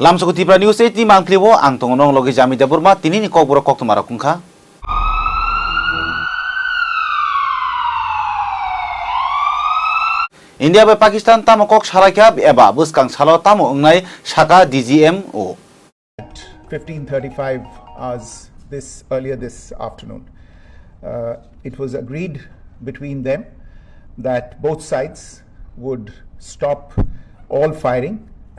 lamsoko tipra news 8 ni mangklibo ang tongonong logi jami daburma tinini kokboro koktumara kungkha India bai Pakistan tamo kok sarakya eba buskang salo tamo ungnai saka DGM o 15:35 hours this earlier this afternoon. Uh, it was agreed between them that both sides would stop all firing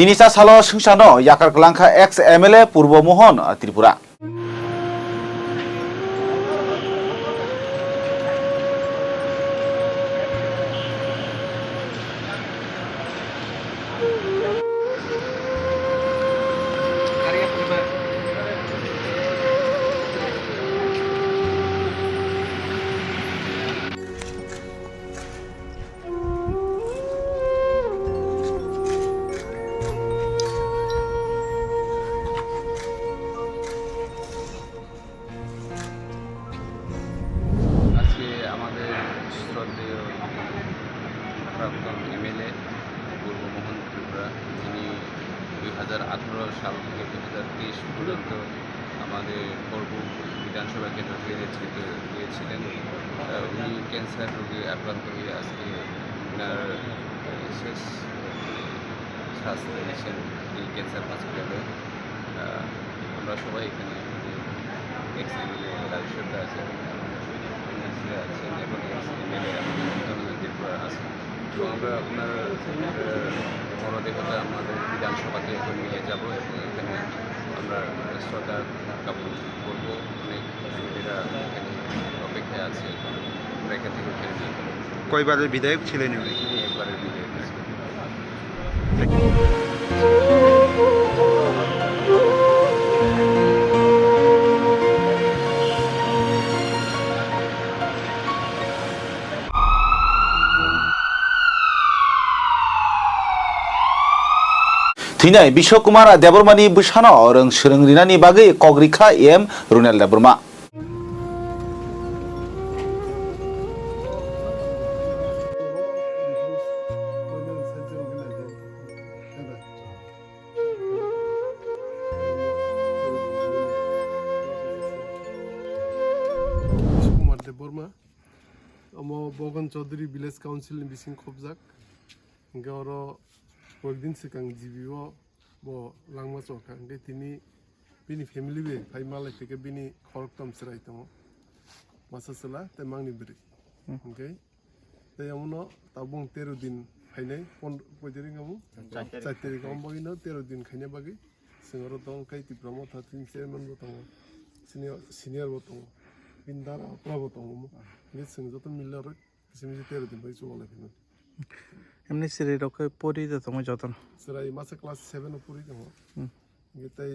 Tinisa salo sungsano yakar kelangka ex MLA Purbo Mohon Tripura আজকে আমরা শ্রদ্ধা জ্ঞাপন করব অনেক এখানে অপেক্ষায় আছে। আমরা এখান থেকে ফিরে কয়বারের বিধায়ক ছিলেন উনি? একবারের বিদায় দিয়েছেন Tinai Bishwakumar Debormani Bushano orang sereng rinani bagai kogrika em Runel Deborma Kumar Dev Barma म बगन चौधरी भिलेज কয়েকদিন সিগাং জিবিও ব লাংমা চখাঙ্গে তিনি বিনি ফ্যামিলি বে ভাই মালাই থেকে বিনি খরক তাম সেরাইতাম মাসা সেলা তাই মাংনি বেরি ওকে তাই এমন তাবং তেরো দিন ফাইনাই কয় তারিখ আমু চার তারিখ আমি তেরো দিন খাইনে বাকি সিঙ্গর দং খাই তিব্রাম থার্টিন চেয়ারম্যান বতং সিনিয়র বতং বিন্দার আপনা বতং আমি সিং যত মিলার কিসে মিসে তেরো দিন ভাই চলে ফেলেন এমনি সেরে রকম পড়ি তো তোমার যতন। সেরা এই মাসে ক্লাস সেভেন পড়ি তো গেতাই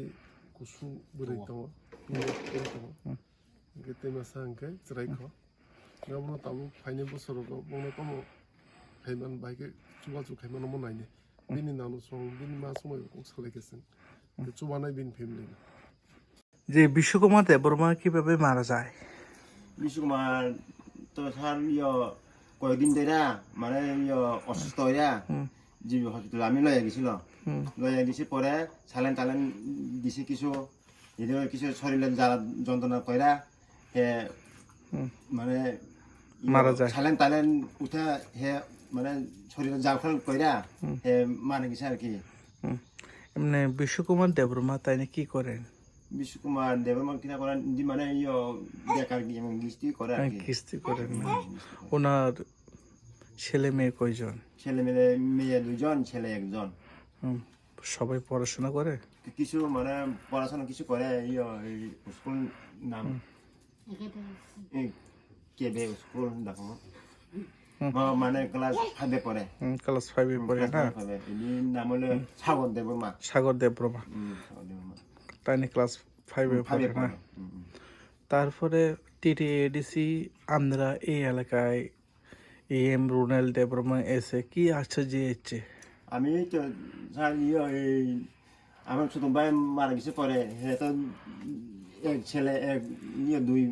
কুসু বলি তো গেতাই মাসে আঙ্কে সেরাই খ গাবন তাবু ফাইনে বছর বন কম ফাইমান বাইকে চুবা চুখাইমান মন নাইনে বিনি নানু সং বিনি মা সময় সালাই গেছেন। চুবানাই বিন ফ্যামিলি যে বিশ্বকুমার দেববর্মা কীভাবে মারা যায়? বিশ্বকুমার তো স্যার ইয়া কয়েকদিন ধরে মানে ইয় অসুস্থ হইয়া যে হসপিটাল আমি লইয়া গেছিল। লইয়া গেছি পরে সালেন টালেন দিছে কিছু কিছু শরীরে যারা যন্ত্রণা কইরা হে মানে ইয় মারা যায়। সালেন টালেন উঠা হে মানে শরীরে জালখাল কইরা হে মানে গেছে আর কি। এমনি বিশ্বকুমার দেববর্মা তাই না কি করেন? বিশ্বকুমার দেবের কিনা করেন মানে ইয় বেকার গিস্তি করে আর কি। কিস্তি করেন। ওনার ছেলে মেয়ে কয়জন? ছেলে মেয়ে মেয়ে দুজন ছেলে একজন। সবাই পড়াশোনা করে? কিছু মানে পড়াশোনা কিছু করে ইয়ে এই স্কুল নাম এই কেবে স্কুল দেখো। মানে ক্লাস ফাইভে পড়ে। ক্লাস ফাইভে পড়ে না? নাম হলো সাগর তাই নিয়ে ক্লাস ফাইভে পড়ে না। তারপরে টিটি এডিসি আমরা এই এলাকায় এম রুনাল দেবপ্রভা এসে কি আশ্চর্য হচ্ছে? আমি এই তো স্যার ইয়ে এই আমার ছোট ভাই মারা গেছে পরে। তো এক ছেলে এক ইয়ে দুই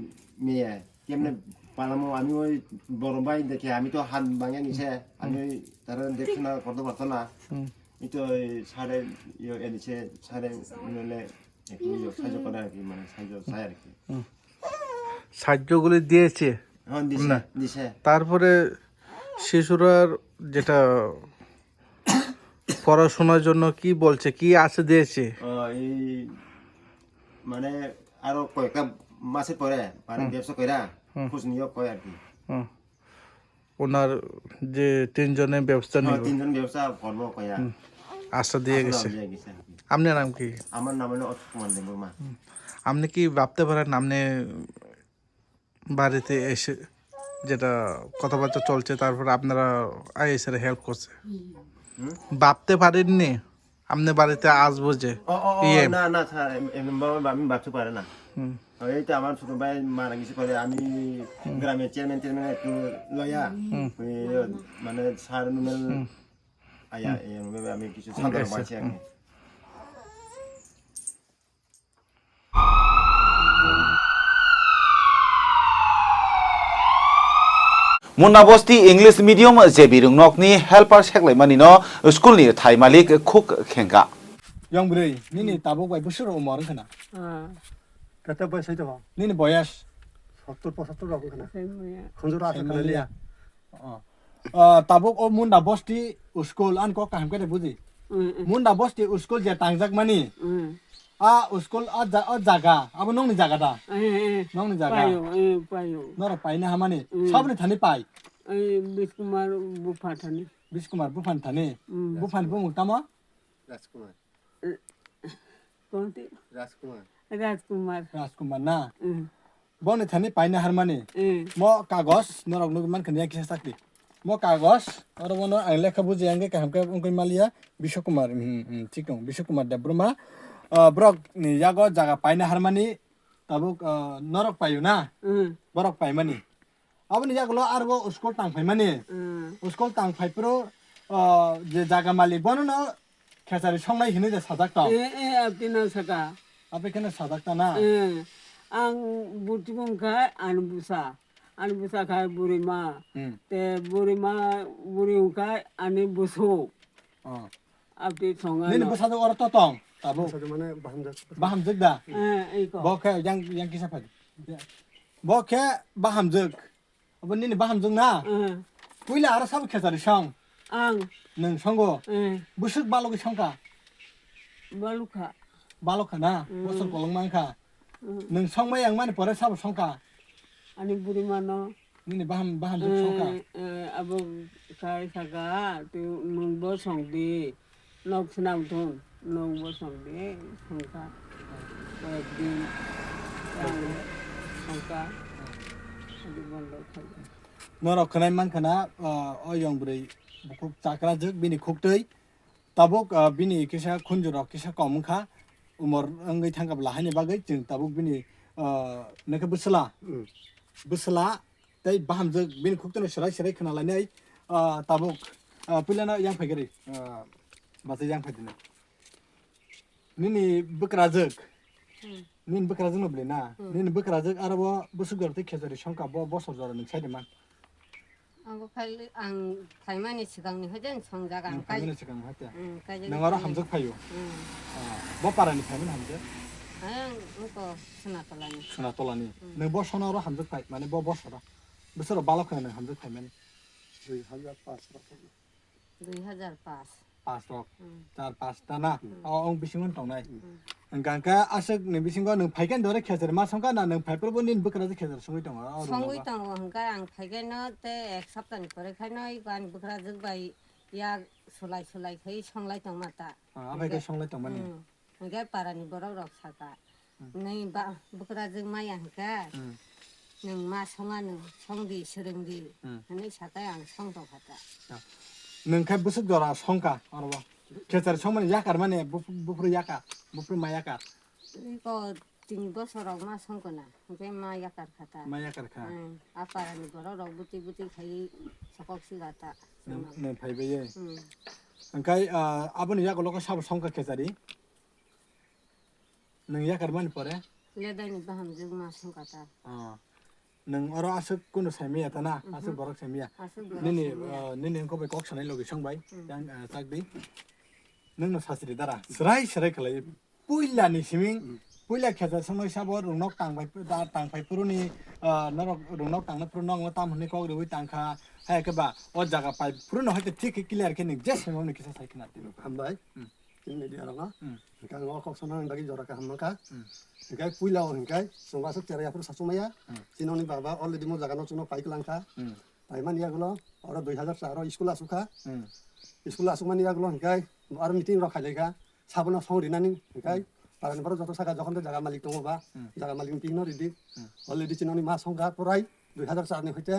মেয়ে। কেমনে পালামো? আমি ওই বড় ভাই দেখে আমি তো হাত ভাঙে নিছে। আমি ওই তারা দেখছে না করতে পারতো না। এই তো ওই সাড়ে ইয়ে এনেছে সাড়ে নিলে সাহায্য করে আর কি মানে সাহায্য চাই আর কি। সাহায্যগুলি দিয়েছে? হ্যাঁ দিছে দিছে। তারপরে শিশুরার যেটা পড়াশোনার জন্য কি বলছে কি আছে দিয়েছে? এই মানে আরও কয়েকটা মাসে পরে মানে ব্যবসা কইরা খোঁজ নিয়োগ করে আর কি। ওনার যে তিনজনের ব্যবস্থা নিব তিনজন ব্যবসা করব কয়া। আশা দিয়ে গেছে। আপনার নাম কি? আমার নাম হলো অশোক কুমার দেবর্মা আপনি কি ভাবতে পারেন আপনি বাড়িতে এসে যেটা কথাবার্তা চলছে তারপর আপনারা আইএসের হেল্প করছে। ভাবতে পারেননি? আপনি বাড়িতে আসব যে। ইয়ে। না না স্যার আমি ভাবতে পারে না। এই তো আমার ছোট ভাই মারা গেছে পরে আমি গ্রামের চেয়ারম্যান চেয়ারম্যান একটু লয়া। মানে স্যার নুমেল আয়া আমি কিছু মুন্নাবস্তি ইংলিশ মিডিয়াম জেবি রুংনকনি হেল্পার সেকলাইমানি ন স্কুলনি থাই মালিক খুক খেঙ্গা। yang beri ini tabung baik besar umur kan kata baik saya tuh ini boyas সত্তর পঁচাত্তর রকম খানা খঞ্জুর আছে খানা তাবুক ও মুন্ডা বস্তি স্কুল আন কক কাহাম করে বুঝি? মুন্ডা বস্তি স্কুল যে টাংজাক মানি आ 스쿨 아, 자, 어, जागा 아무 농니 자가다. 예. 농니 जागा पायो ए पायो 너라 빠이나 하마니. 사브니 타니 빠이. ए बिस्कुमार बुफा थाने बिस्कुमार बुफान 타니. बुफान 부판 부목 राजकुमार कौन थे राजकुमार राजकुमार 라스쿠마 나. हम्म, 보니 타니 빠이나 하마니. हम्म, 뭐 कागज़ 너라 농 만큼 이야기 했었디. कागज़ और वो नो अगले खबू जाएँगे कि हमके उनको मालिया विश्व कुमार ठीक हूँ विश्वकुमार डब्रुमा ब्रक निजाग जागा पाइना हारमानि ताबुक नरक पायो ना बरक पाइमानि अब निजागलो आरोबाव उसको थांफायमानि उसको थांफायफोराव जे जागा मालिक बनो न खेसारि संनाय हिनो जे साजागता ए ए आबदिना सागा आबेखनो साजागता ना आं बुटिबुंखा आं बुसा आं बुसा खाय बुरि मा ते बुरि मा बुरि उखा आं बुसो अ आबदि संगा नि बुसा दो अरत तों Abo. Sa dumana bahamdak. Bahamdak da. Eh, iko. Boke yang yang kisah pagi. Boke bahamdak. Abo nini bahamdak na. Kuila ara sab khesar shang. Ang. Nang sango. Busuk balok shangka. Baluka. Baluka na. Busuk kolong mangka. Nang sang mai yang mana pore sab shangka. Ani buri mano. Nini baham bahamdak shangka. Abo kari saka tu mungbo sangdi. Nok senam tun. Sangka. আনি বুড়ি মা ন Ni ni baham baham jek sangka. abo kai saka tu nung bo song di nok snam thun nung bo song di sangka একদিন nini bukra zek nini bukra zek noble na nini bukra zek arabo busugor te khezari shonka bo bo sojor ni chade man 아고 팔, 안, 달만이 지강이 허전 성자가 안 가지. 당연히 지금 할때 응, 가지. 능어로 함적 파요 응. 뭐 빠라니 파면 함적 아양, 이거 수나 돌라니. 수나 돌라니 능보 선어로 함적 파 만에 뭐 보서라 무슨 발럭하는 함적 파면 2005 2005 2005 pasok char pasta na ong bisingon tong nai gangka asik ni bisingo nung phaikan dore khejar ma sangka na nung phai purbo nin bukra je khejar sungui tong sungui tong hangka ang phaikan no te ek saptan pore khai no i gan bukra jug bai ya sulai sulai khai songlai tong mata abai ke songlai tong mani hangka parani borok rok saka nei ba bukra jug ma ya hangka nung ma songa nung songdi serengdi hanai saka ang song tong khata नोंखाय बुसुक जरा संका अरबा केसार सं माने याकार माने बुफ्रु याका बुफ्रु मा याकार eco तिन बोसोराव मा संगोना ओमफ्राय मा याकार खाता मा याकार खा आपारानि घराव बुति बुति खाइ सकौसि गाता नो फाइबेये ओंखाय आबो नुया गलको साब संका केसारी नों याकार माने परे लेदानि बाहामजों मा nung aro asuk kuno semia tana asuk borak semia nini nini engko be kok sanai logi song bai yang tak di nung no sasri dara serai serai kala puila ni siming puila khata samai sabo rungnok tang bai da tang pai puru ni narok rungnok tang na puru nong tam hne kok rui tang kha hai ka ba o jaga pai puru no hai te thik clear ke ni jes mom ni kisa sai khna ti bai kini di arang hingga ngok kok sana bagi jarak ke hamna ka hingga kui lao hingga sungga sok cerai apur sasu maya sino ni baba all di mo jagano chuno paik langka paiman ya gulo ora 2004 school আসুকা school আসু মানে ইয়া গুলো হিংকাই আর meeting রখা লেখা সাবনা song রিনানি হিংকাই পাগান বড় যত সাকা যখন জায়গা মালিক দङ বা জায়গা মালিক মিটিং রেডি অলরেডি চিননি মা সংখ্যা পরাই 2004 নি হইতে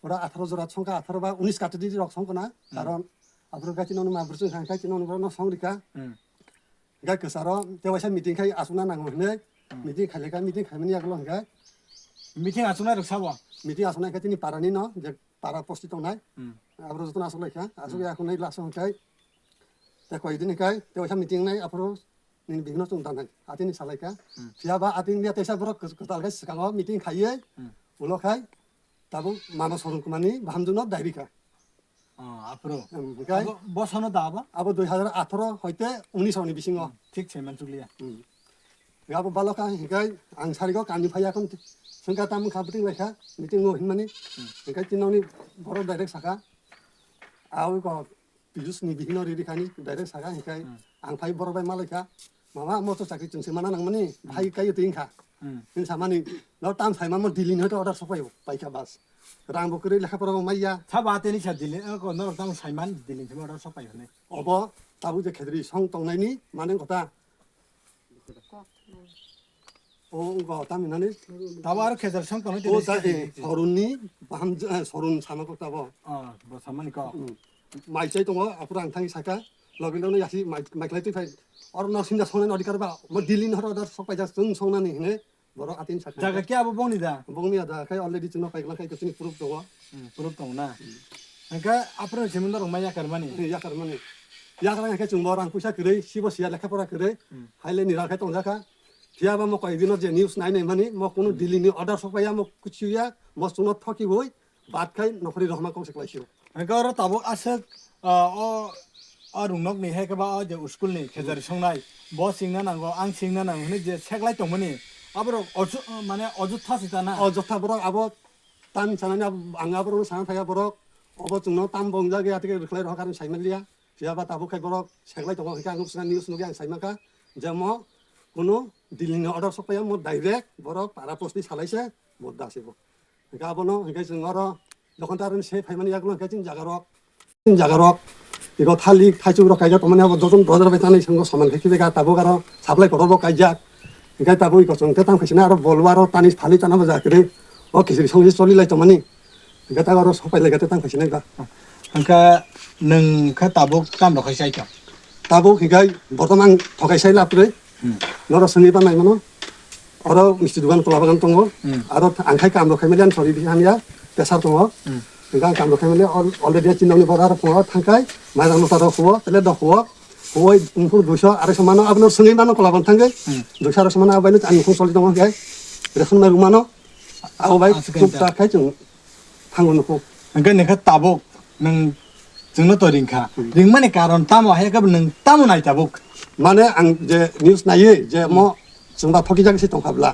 পুরা 18 জোড়া সংখ্যা 18 বা 19 কাটি দি রক সংখ্যা না কারণ आफ्रिकाची नोंद माब्रुसो सांखायची नोंद बरं नसं रिका गाय कसार तेव्हाच्या मिटिंग खाई आसुना नांगो हने मिटिंग खाले का मिटिंग खामिनी आगलो हंगाय মিটিং আসুন আর সাবো মিটিং আসুন এখানে তিনি পারানি ন যে পারা উপস্থিত নাই আবার যতন আসুন এখা আসলে এখন এই লাস্ট সংখ্যাই তে কয়দিন এখাই তে ওইসব মিটিং নাই আপনার বিভিন্ন চুন্তা নাই আতিনি সালাইকা ফিয়াবা আতিন দিয়া তেসা বড় তালকাই সিকাঙ মিটিং খাইয়ে উলো খাই তাবো মানুষ হরকুমানি ভামজুনত ডাইরিকা বছর দাবা আবো দুই হাজার আঠারো হইতে উনিশ অনি বিশিং ঠিক সে মান চুলিয়া গাবো বালকা হিগাই আং সারিগ কানি ফাইয়া কোন সংখ্যা তাম খাবটিং লেখা মিটিং হিন মানে হিগাই তিননি বড় ডাইরেক্ট সাকা আও গ পিজুস নি বিহিন রিখানি ডাইরেক্ট সাকা হিগাই আং ফাই বড় বাই মালেখা মামা মতো চাকরি চুনছে মানা নাং মানে ভাই কাইও তিনখা হিন সামানি ল তাম সাইমা মো দিলিন হয়তো অর্ডার সপাইও পাইখা রাংবো করে লেখাপড়া মাইয়া সব আতেনি সাত দিলে নরতাম সাইমান দিলে সব ওরা সব পাইখানে অব তাবু যে খেদরি সং টংনাইনি মানে কথা ও কথা মিনানি তাবো আর খেজার সং টংনাই ও তাই সরুনি বাম সরুন সামা কথা ব সামানি ক মাইচাই তঙ্গ আপুর আং থাকি সাকা লগিনও আসি মাইকলাই তুই ফাই আর নরসিন্দা সঙ্গে অধিকার বা দিল্লি নহর সব পাইজা সং সংনানি হিনে बर आतिन साका जागा के अब बौनि दा बंनि आदा खाय अलरेडि जों पाइगला खाय कसिनि प्रुफ दङ पुरुप दं ना ओंका आप्रो सेमन दं माया करमानि याकार माने याकार खाय जों बर आं फैसा करै सिबो सिया लेखा परा करै हाइले निरा खाय तंजाका थियाबा म कय दिन जे निउज नाइ नाइ माने म कोनो दिल्लीनि अर्डर सपाया म कुचिया म सुन थकि होय बात खाय नखरि रहमा कौसे क्लाइसियो ओंका र ताबो आसक अ अ अ रुंनक नि हे केबा अ जे स्कुल नि खेजर संनाय ब सिंना नांगो आं सिंना नांगो ने जे सेकलाय दंमोनि अब अझ माने अयोध्या सिकाना अयोध्या बरक अब तान सानानि अब आङा बरक साना थाया बरक अब जोंनाव तान बंजा गैया तिके रिख्लाय रहा कारण साइमा लिया जियाबा ताबुखाय बरक साइख्लाय दङ हिखा आङो सिना निउस नुगे आं साइमाखा जे म কোনো দিল্লিং অর্ডার সপাই মোৰ ডাইৰেক্ট বৰক পাৰা পস্তি চালাইছে মোৰ দাচিব হিকা বন হিকাই जोंৰ যখন তাৰ সেই ফাইমানি আগলো হিকাই জাগাৰক জাগাৰক ইগো থালি থাইচুক ৰখাইজা তাৰমানে যতন দহজাৰ পাই তানে সমান খেকিবে গা, তাবো কাৰণ চাপ্লাই ঘৰৰ কাইজাক gai tabu i kosong ke tam ke sini aro bolwa aro tanis pali tana baza kiri o kisiri songi soli lai tomani gai tabu aro sopai lai gai tam ke sini ga angka neng ke tabu kam dokai sai kam tabu ki gai botomang tokai sai lap kiri noro seni pa nai mano aro misti dugan kola bagan tongo aro angkai kam dokai melian soli di hamia pesar tongo gai kam dokai melian already cindong ni bodar pongo tangkai mai dang nota do kuo tele do kuo ওই মুখুর দুশো আড়াইশো মানো আপনার সঙ্গে মানো কলাবান থাকে। দুশো আড়াইশো মানো আবাইলে আমি মুখুর চল্লিশ টাকা খাই। রেশন মারু মানো আও ভাই চুপটা আচ্ছা, খাই চুন থাঙ্গো নকো এঙ্কে নেখা তাবো নং জুনো তো রিংখা রিং মানে কারণ তামো হাই কাব নং তামো নাই তাবো মানে আং যে নিউজ নাইয়ে যে ম জুনবা ফকি জাগসি টংখাবলা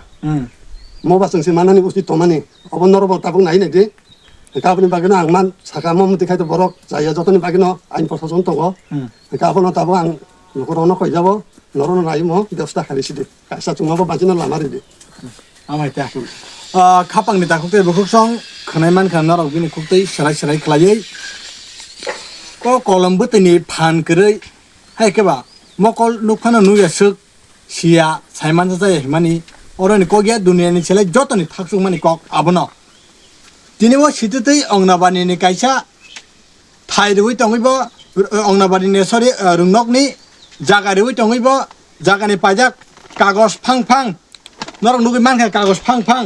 মবা সঙ্গে মানানি উস্তি তমানি। অবনরব তাবো নাই নাই 그가분이 박이는 악만 사가면 어떻게 보록 자야 저더니 박이는 아니 벌써 좀 동거 그가분은 다보 안 요거로는 거의 잡어 너로는 아이 뭐 이대스다 가리시디 가사 좀 하고 빠지는 라마리디 아마이다 아 카팡 미다 국대 북성 그네만 간나라 우기니 국대 시라이 시라이 클라이 거 콜럼부터니 판 그래 하이케바 먹을 녹화는 누에서 시야 살만자자의 힘만이 어른이 거기에 눈에는 제일 저더니 탁숙만이 꼭 아버나 তিনিব সিটুতেই অংনাবাণীনি কাইসা থাইরুই টঙিব অংনাবাণীনি সরি রুংনকনি জাগারুই টঙিব জাগানি পাইজাক কাগজ ফাং ফাং নরং নুকি মানখা কাগজ ফাং ফাং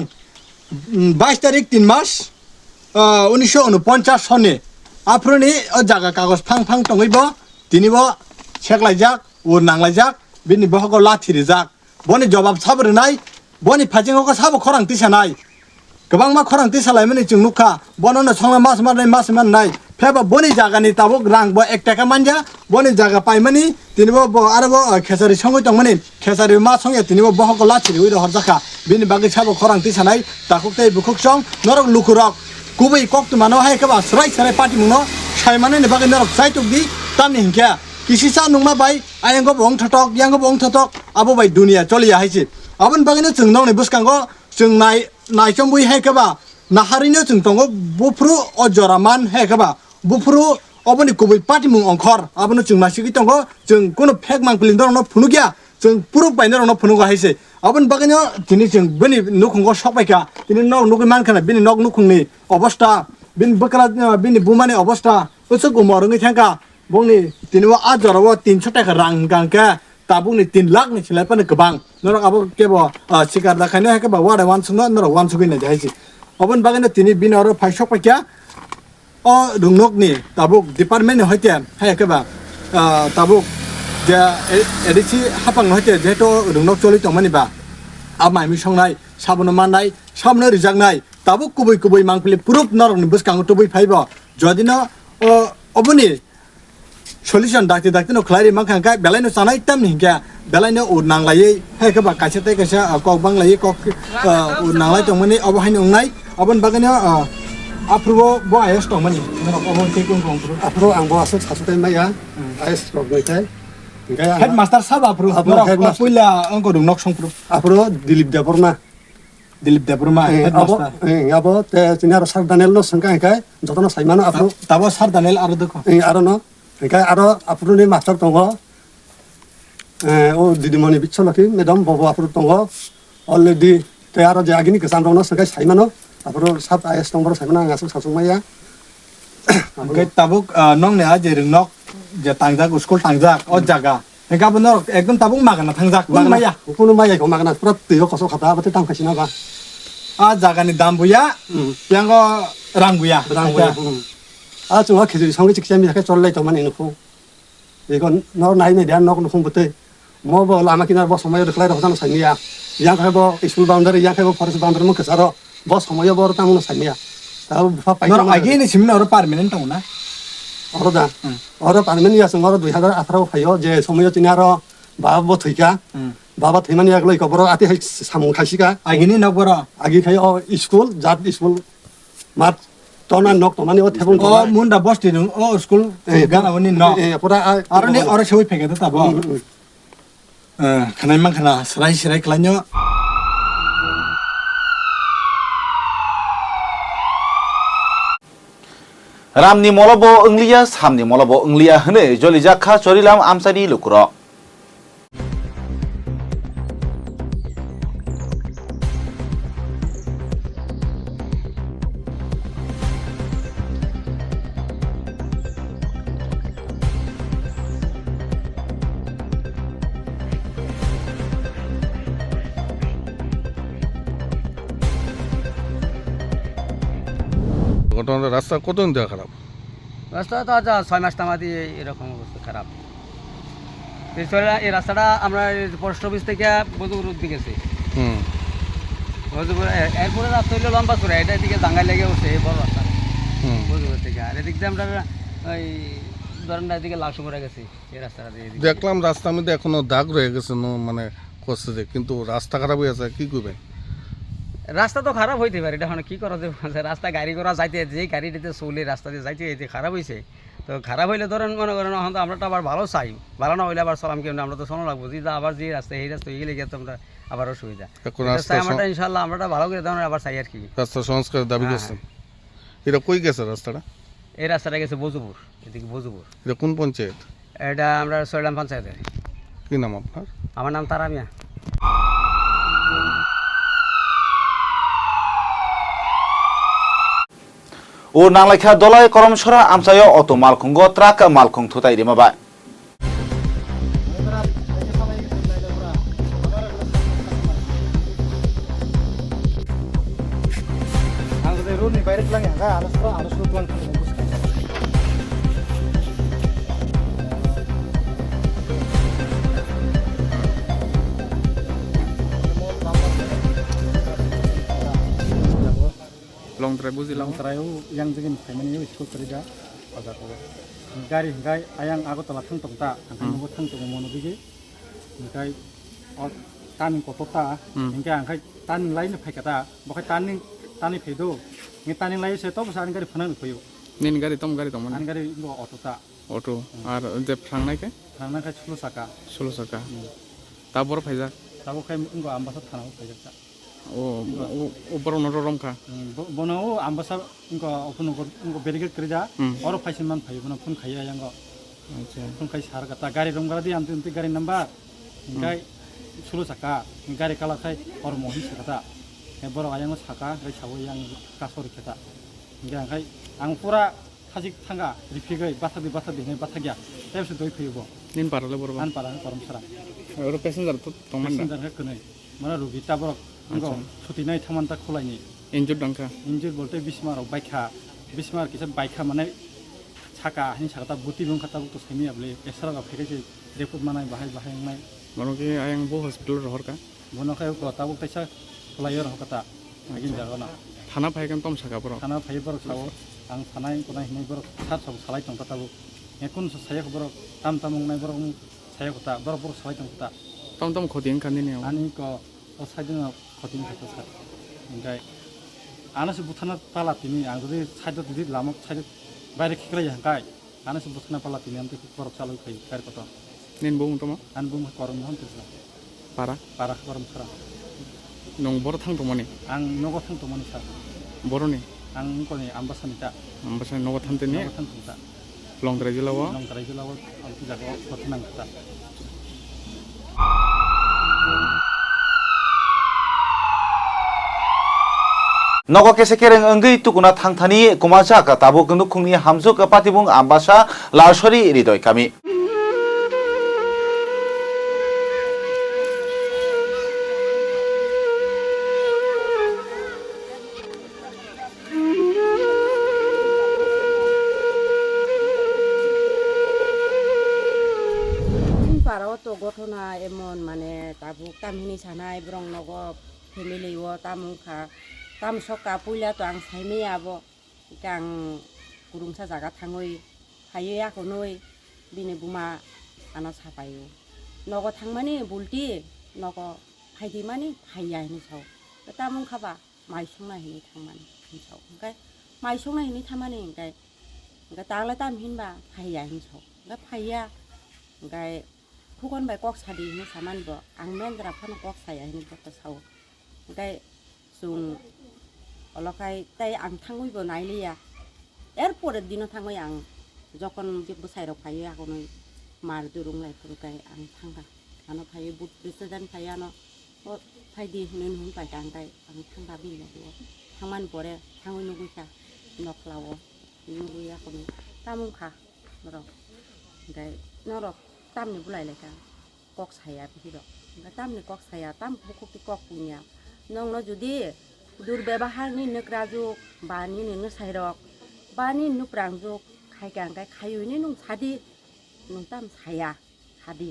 বাইশ তারিখ তিন মাস উনিশশো উনপঞ্চাশ সনে আফ্রনি জাগা কাগজ ফাং ফাং টঙিব তিনিব সেকলাইজাক ওর নাংলাইজাক বিনি বহক লাথিরে যাক বনি জবাব সাবরে নাই বনি ফাচিং সাব খরাং তিসা নাই गोबां मा खरां तिसालायमोन जों नुखा बननो संना मास मारनाय मास मारनाय फेबा बनि जागानि ताबो रां बो एक टाका मानजा बनि जागा पाइमानि तिनिबो ब आरोबो खेसारि सङै दंमोन खेसारि मा सङे तिनिबो बहक लाथिरि उइर हरजाखा बिनि बागै साबो खरां तिसानाय ताकुकतै बुकुक सं नरक लुकुरक गुबै कक मानो हाय केबा स्राय स्राय पार्टी मुनो सायमाने ने बागै नरक साइटुक di tamni hingkya kisisa nungma bai ayango bong thotok yango bong thotok abo bai dunia choliya haisi abon bagino chung nongni buskango chung tongo bufru ojoraman hai kaba bufru oboni kubai party mung ongkhor abono chung masigi tongo chung kono fek mangpilin dorno phunugya chung puruk bai dorno phunugo haise abon bagino tini chung bini nukhungo sokbaika tini nok nukui mankana bini nok nukhungni অবস্থা bini bakra bini bumani অবস্থা umorongi thangka bongni tiniwa a jarawo 300 টাকা রাং গাংকে bongni 3 lakh ni chilai pani gobang norok abo ke kebo sikar da khaine hake ba wada wan sungno norok wan sugui na jaisi obon bagane tini bini oro faisok pakya o rungnok ni tabuk department ni hoite hake ba tabuk ja edi chi hapang hoite je to যে ADC হাপাং হইতে যেহেতু রুনক চলি তমানি বা আমাই me সংনাই সাবনো মাননাই সাবনো রিজাংনাই তাবো কুবই কুবই মাংপলি পুরুপ নরকনি বুসকাং টুবই five যদি না অবনি solution dakti dakti no klari mang khang kai belai no sanai tam ni kya belai no un nang lai he ka ba ka che te ka sha ko bang lai ko un nang lai tong mani ab hain ong nai aban ba ganya apro bo ayas tong mani no abon te kun kong pro apro ang bo asot asot mai ya ayas ko goi tai headmaster sab apro apro headmaster puila ang ko dung nok song pro apro dilip da porma Dilip Debbarma abo te chinar sar danel no sangka kai jotno saimano apro tabo sar danel aro dekho aro no এনেকৈ আৰু আপুনি master তংগ অ' দিদিমণি বিশ্বলক্ষী madam Bob আপোনাৰ তংগ already তই আৰু জাগিনি কেঁচাম দङ চেকাই চাইমানো আপোনাৰ সাত আই এছ নম্বৰ চাইমানো আঙা চাচুমাইয়া ओमफ्राय ताबुक नंनाया जेरै नक जे थांजाक स्कुल थांजाक अ जागा गाबोन एकदम ताबुक मागाना थांजाक माया कुनु मायाखौ मागाना पुरा दैयाव खस' खाथाबाथाय दामखासिनाबा आ जागानि दाम गैया बेयाव रां गैया रां गैया 아주와 기술이 성리 직점이 이렇게 졸라이 도만 해놓고. 이건 너 나이에 대한 너 공부터 뭐뭐 라마키나 뭐 সময় রেখলাই রহতাম সাইনিয়া ইয়া খাইব স্কুল বাউন্ডারি ইয়া খাইব ফরেস্ট বাউন্ডারি মুখে সার ব সময় বর তাম সাইনিয়া তাও পাই নর আগে নি সিমনা অর পার্মানেন্ট টাও না অর দা অর পার্মানেন্ট ইয়া সঙ্গর 2018 খাইও যে সময় চিনার বাবা ব থইকা বাবা থইমানি আগলাই কবর আতি সামু খাইছিকা আগে নি নবর আগে খাই স্কুল জাত স্কুল মাত তনা নক তনা নিও থেবন ও মুন্ডা বস্তি নু ও স্কুল গানা উনি নক এ পুরা আর নি আর সবই ফেকে দে তাবো খানাই মান খানা সরাই সরাই খলানো রামনি মলব অংলিয়া সামনি মলব অংলিয়া হনে জলি জাখা চরিলাম আমসানি লুকরক ঘটনাটা রাস্তা কতদিন দেওয়া খারাপ? রাস্তা তো আজ ছয় মাস তামাদি এরকম অবস্থা খারাপ। এছাড়া এই রাস্তাটা আমরা পোস্ট অফিস থেকে বধুপুর দিকে গেছি। এরপরে রাস্তা হইল লম্বা চূড়া এটা এদিকে জাঙ্গাই লেগে উঠছে এই বড় রাস্তা। হুম। বধুপুর থেকে। আর এদিক দিয়ে আমরা ওই ধরেন এদিকে লাল সুমরা গেছি এই রাস্তাটা দিয়ে দেখলাম রাস্তার মধ্যে এখনও দাগ রয়ে গেছে মানে করছে যে কিন্তু রাস্তা খারাপ হয়ে আছে কি করবেন রাস্তা তো খারাপ হইতে পারে এটা কি করা যাবে মানে রাস্তা গাড়ি করা যাইতে যে গাড়িটিতে চলে রাস্তা দিয়ে যাইতে যেতে খারাপ হয়েছে তো খারাপ হইলে ধরেন মনে করেন এখন তো আমরা তো আবার ভালো চাই। ভালো না হইলে আবার চলাম কেমন? আমরা তো শোনো লাগবো। যে আবার যে রাস্তা এই রাস্তা এগিয়ে গিয়ে তো আমরা আবার অসুবিধা। আমরা ইনশাল্লাহ আমরা ভালো করে তখন আবার চাই আর কি। রাস্তা সংস্কারের দাবি হ্যাঁ, করছেন। এটা কই গেছে রাস্তাটা? এই রাস্তাটা গেছে বজুপুর এদিকে বজুপুর এটা কোন পঞ্চায়েত? এটা আমরা সৈলাম পঞ্চায়েতের। কি নাম আপনার? আমার নাম তারা ও নাংলাইখা দলাই করমসরা আমসায় অত মালখুঙ্গ ত্রাক মালখুং থুতাই রিমাবাই। yang jengin family ni school kari da bazar ko gari gai ayang ago tala thang tong ta ang ko thang tong mo no bigi gai o tan ko to ta engka ang kai tan lai ni phai ka ta bo kai tan ni tan ni phai do ni tan ni lai se to sa ni gari phana ni khoyo ni gari tom gari tom an gari ngo auto ta auto আর যে ফ্রাংনাই কে ফ্রাংনাই খাই ষোলো চাকা ষোলো চাকা তারপর ফাইজা তারপর খাই আমবাসা থানাও ফাইজা pai kata. ও ও বড় নর রমখা Bono ambasad enggak open enggak enggak berikut kerja, Hmm. orang paisin man payu, bono pun kaya yang enggak আচ্ছা pun kai sar kata gari dong gari di antu gari number gai sulu saka gari kala kai or mohi kata kai boro ayang saka gai sawo yang kasori kata gai kai ang pura khajik thanga ripi gai batha di batha di batha gya tep se doi phibo নিন পারালে বড় an para param sara ওর passenger তো তমান না khulai ni ইনজুর ডাঙ্কা injur bolte bismar ok baikha bismar kisa baikha mane saka hin saka buti bung kata buk to semi able esra ga phege je report manai bahai bahai nai মানে কি আয়াং বো hospital রহরকা bono khayo ko tabuk taisa player hokata agin jagona থানা ফাইকান তম সাকা বড় thana phai borok sawo ang thanai konai hinai borok sar sab salai tong tabu ekun saya borok tam tam ngai borok saya kota borok borok salai tong kota তম তম খদিং কান্দিনি ani ko o saiding kata sar engai ana se buthana pala tini ang jodi said didi lamok said বাইরে খেকলাই হাঙ্কাই আনা সে বুথনা পালা তিনি আমি borok চালু খাই কার কত নিন বউ তম আন বুম করম হন তিসলা পারা para করম sara নং বড় থাং তমনি nogo thang to mani sa বড়নি ang ko ni ambasanita আমবাসা নগ থানতেনি nogo thang ta লং দ্রাই জিলাও nong tarai jula wa al ti নগ কেসে কেরেং অঙ্গই তুকুনা থাংথানি কুমাজা তাবো কিন্তু খুংনি হামজুক পাতিবুং আম্বাসা লাসরি হৃদয় কামি পারাও তো ঘটনা এমন মানে তাবুক tam soka puila to ang saime abo ikang kurung sa jaga thangoi hayo ya konoi bine buma ana sapayo nogo thangmani bulti nogo haidi mani haiya hini sau tamung khaba mai songna hini thangmani hini sau kai mai songna hini thamani kai ka tang la tam hin ba haiya hini sau ka phaiya kai khukon bai kok sadi hini saman bo ang men dra phan kok saya hini bo ta sau kai sung অলকাই তাই আং থাঙ্গইব নাইলিয়া এর পরের দিনও থাঙ্গই আং যখন বেবো সাইডাव ফাयो এখন ওই মার দুরুং লাইফोरखाय আং থাঙ্গা আনো ফাयो বুট বেসে জান ফাयो আনো ফাইদি হুনেন হুন পাইকা আংটাই আং থাঙ্গা বিনো থাঙ্গমান পরে থাঙ্গই নুগুইকা নখলাও নুগুই এখন তামুখা र' ओमफ्राय नर' तामनि बुलायलायखा कक साया बिदि र' ओमफ्राय तामनि कक साया ताम ककनिया नोंनो जुदि দুর্ব্যবহারনি নুক রাজুক বানি নুনু সাইরক বানি নুক রাংজুক খাইকা গাই খাইনি নুন সাদি নুনতাম সায়া সাদি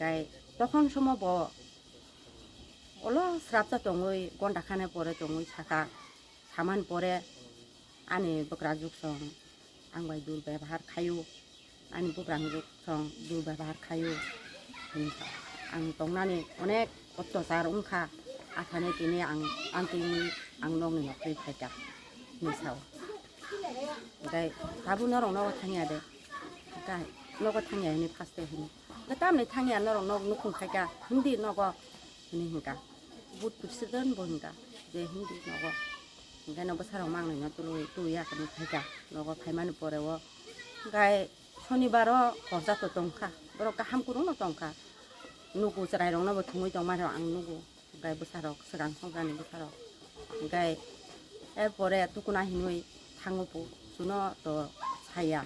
গাই তখন সময় ব অলপ স্রাপচা টঙই গন্ডা খানে পরে টঙই সাকা সামান পরে আনি বকরাজুক সং আংবাই দুর্ব্যবহার খায়ু আনি বকরাংজুক সং দুর্ব্যবহার খায়ু আং টংনানি অনেক অত্যাচার অংখা 아판에 끼니 안 끼니 안농이 옆에 가자 무서워 그러니까 밥은 너랑 너가 탕해야 돼 그러니까 너가 탕해야 하니 파스타 하니 나 다음에 탕해야 너랑 너 놓고 가자 근데 너가 그러니까 못 붙이던 보니까 이제 힘들 너가 그러니까 너가 사랑 막내냐 또또 약간 가자 너가 갈만 버려워 그러니까 손이바로 거자도 동카 그러니까 함구로 너 동카 누구 사람이랑 너뭐 동이 동마랑 안 누구 gai busarok serang songgani busarok gai e bore tukuna hinui tangupu suno to saya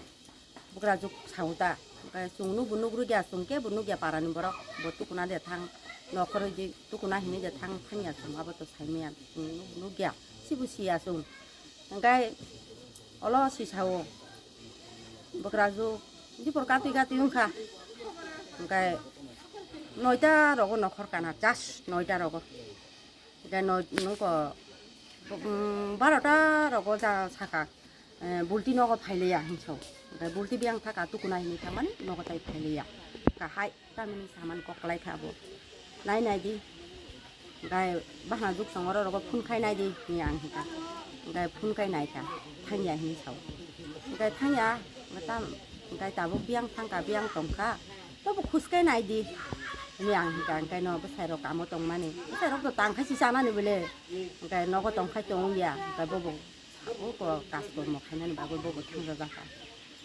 bukra juk sauta gai sung nubu nubu gya sung ke bu nubu gya para nubu bo tukuna de tang no koro ji tukuna hinui de tang tang ya sung abo to saimian sung nubu nubu gya sung gai olo si sau bukra juk di porkati gati yungka gai नयटा रग नखर काना just नयटा रग এটা knock বারোটা রগ যা সাকা বুলটি নগ ফাইলেয়া হিংসौ ओमफ्राय बुलटी बियां थाका तुकुना हिनि थारमाने नगताय फाइलेया काहाय तामिनि सामान ककलाय खाबो नाय नाय di ओमफ्राय बाहा जुग सङर रग फुनखाय नाय di नि आं हिका ओमफ्राय फुनखाय नायका थांया हिनि साव ओमफ्राय थांया ताम ओमफ्राय दाबो बियां थांका बियां तंखा तबो खुसखाय नाय di ni ang hingga angkai no besai rok kamu tong mani besai rok to tang khai si sana ni bele angkai no ko tong khai tong ya angkai bobo o ko kas ko mo khai nani ba bo bobo thang ra ka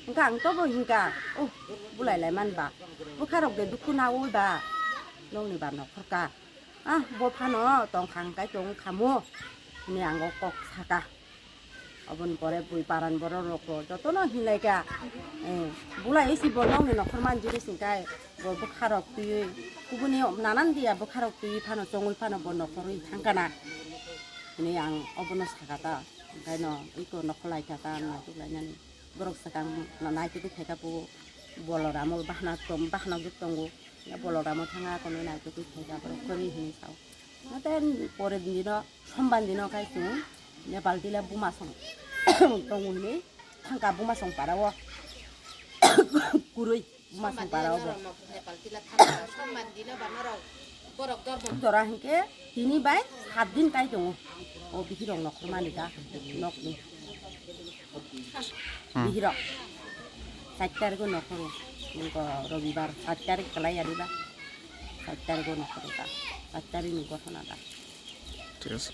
angka ang to bo hingga oh bulai lai man ba bu kha rok de dukhu na ui ba nong ni ba no khor ka ah bo pha no tong khang kai tong khamu ni ang ko kok saka অবন পরে বুই Parana বড় rock যত ন হিলাইকা বুলাই AC বলং নি নখর মান জুরি সিংকাই বখারক তুই গুবুনি নানান দিয়া বখারক তুই ফানো চঙুল ফানো ব নখরই থাঙ্কানা ni ang obono sakata kai no iko nokholai kata na tulainani borok sakang na nai tu kheka pu boloramol bahna tom bahna juk tongo ya boloramol thanga kono nai tu kheka borok kori hini sao na ten pore dino somban dino kai tu song parawo bo জরা হেঁকে তিনি by সাত দিন তাই দङ ও বিহিরং নখর মালিকা knock নি। বিহিরক সাত তারিখও নখরো রবিবার সাত তারিখ কালাই আনিবা। সাত তারিখও নখরো তা সাত তারিখ ঘটনা ঠিক আছে।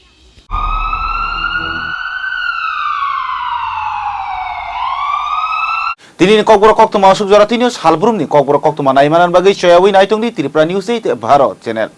তিনি ককবর কক্তমা অশোক জরা তিনি সালব্রুমনি ককবর কক্তমা নাইমানান বাগৈ চয়াবই নাইতংনি, Tripura news eight, Bharat channel.